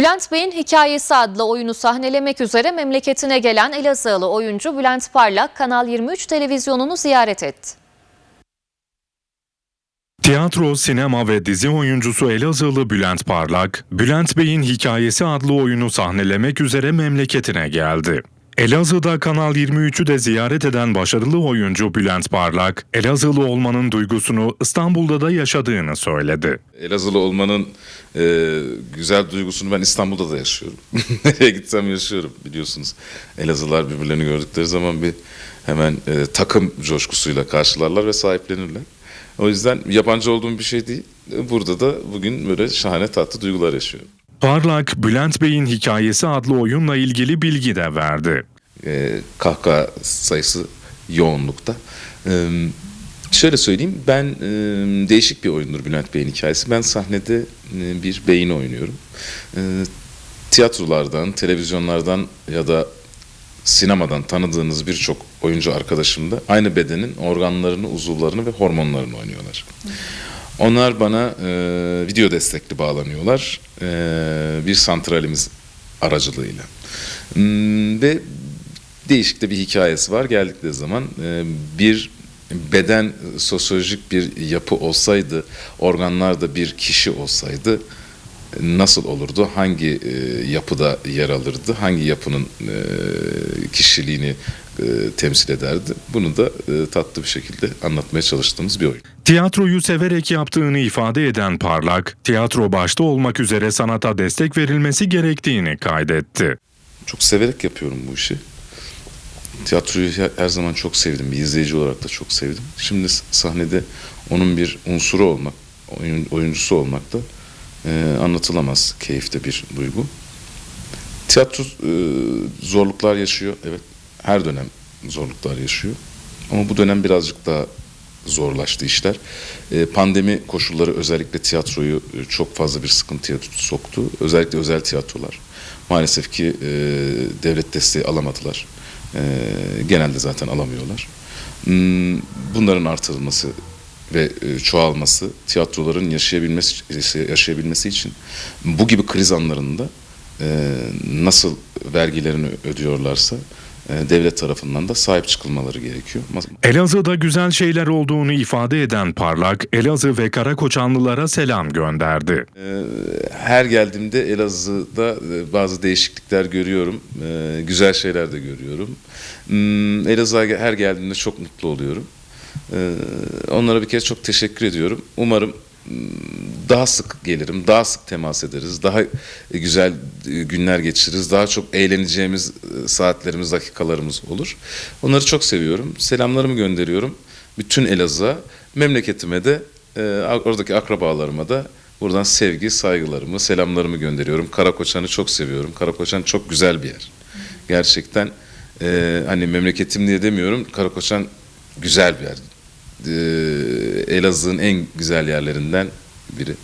Bülent Bey'in Hikayesi adlı oyunu sahnelemek üzere memleketine gelen Elazığlı oyuncu Bülent Parlak Kanal 23 televizyonunu ziyaret etti. Tiyatro, sinema ve dizi oyuncusu Elazığlı Bülent Parlak, Bülent Bey'in Hikayesi adlı oyunu sahnelemek üzere memleketine geldi. Elazığ'da Kanal 23'ü de ziyaret eden başarılı oyuncu Bülent Parlak, Elazığlı olmanın duygusunu İstanbul'da da yaşadığını söyledi. Elazığlı olmanın e, güzel duygusunu ben İstanbul'da da yaşıyorum. Nereye gitsem yaşıyorum biliyorsunuz. Elazığlılar birbirlerini gördükleri zaman bir hemen e, takım coşkusuyla karşılarlar ve sahiplenirler. O yüzden yabancı olduğum bir şey değil. Burada da bugün böyle şahane tatlı duygular yaşıyorum. Parlak, Bülent Bey'in Hikayesi adlı oyunla ilgili bilgi de verdi. e, kahkaha sayısı yoğunlukta. E, şöyle söyleyeyim, ben e, değişik bir oyundur Bülent Bey'in hikayesi. Ben sahnede e, bir beyni oynuyorum. E, tiyatrolardan, televizyonlardan ya da sinemadan tanıdığınız birçok oyuncu arkadaşım da aynı bedenin organlarını, uzuvlarını ve hormonlarını oynuyorlar. Onlar bana e, video destekli bağlanıyorlar e, bir santralimiz aracılığıyla. Hmm, ve değişik de bir hikayesi var. Geldikleri zaman e, bir beden sosyolojik bir yapı olsaydı, organlarda bir kişi olsaydı e, nasıl olurdu? Hangi e, yapıda yer alırdı? Hangi yapının e, kişiliğini e, temsil ederdi? Bunu da e, tatlı bir şekilde anlatmaya çalıştığımız bir oyun. Tiyatroyu severek yaptığını ifade eden Parlak, tiyatro başta olmak üzere sanata destek verilmesi gerektiğini kaydetti. Çok severek yapıyorum bu işi. Tiyatroyu her- zaman çok sevdim. Bir izleyici olarak da çok sevdim. Şimdi sahnede onun bir unsuru olmak, oyun, oyuncusu olmak da e, anlatılamaz keyifte bir duygu. Tiyatro e, zorluklar yaşıyor. Evet, her dönem zorluklar yaşıyor. Ama bu dönem birazcık daha zorlaştı işler. E, pandemi koşulları özellikle tiyatroyu e, çok fazla bir sıkıntıya soktu. Özellikle özel tiyatrolar. Maalesef ki e, devlet desteği alamadılar. E, genelde zaten alamıyorlar. Hmm, Bunların artırılması ve çoğalması, tiyatroların yaşayabilmesi yaşayabilmesi için bu gibi kriz anlarında nasıl vergilerini ödüyorlarsa devlet tarafından da sahip çıkılmaları gerekiyor. Elazığ'da güzel şeyler olduğunu ifade eden Parlak, Elazığ ve Karakoçanlılara selam gönderdi. Ee, Her geldiğimde Elazığ'da e, bazı değişiklikler görüyorum. Güzel şeyler de görüyorum. Hmm, Elazığ'a her geldiğimde çok mutlu oluyorum. Onlara bir kez çok teşekkür ediyorum. Umarım daha sık gelirim, daha sık temas ederiz, daha e, güzel e, günler geçiririz, daha çok eğleneceğimiz e, saatlerimiz, dakikalarımız olur. Onları çok seviyorum. Selamlarımı gönderiyorum. Bütün Elazığ'a, memleketime de, oradaki akrabalarıma da buradan sevgi, saygılarımı, selamlarımı gönderiyorum. Karakoçan'ı çok seviyorum. Karakoçan çok güzel bir yer. Gerçekten hani memleketim diye demiyorum. Karakoçan güzel bir yer. Elazığ'ın en güzel yerlerinden biri.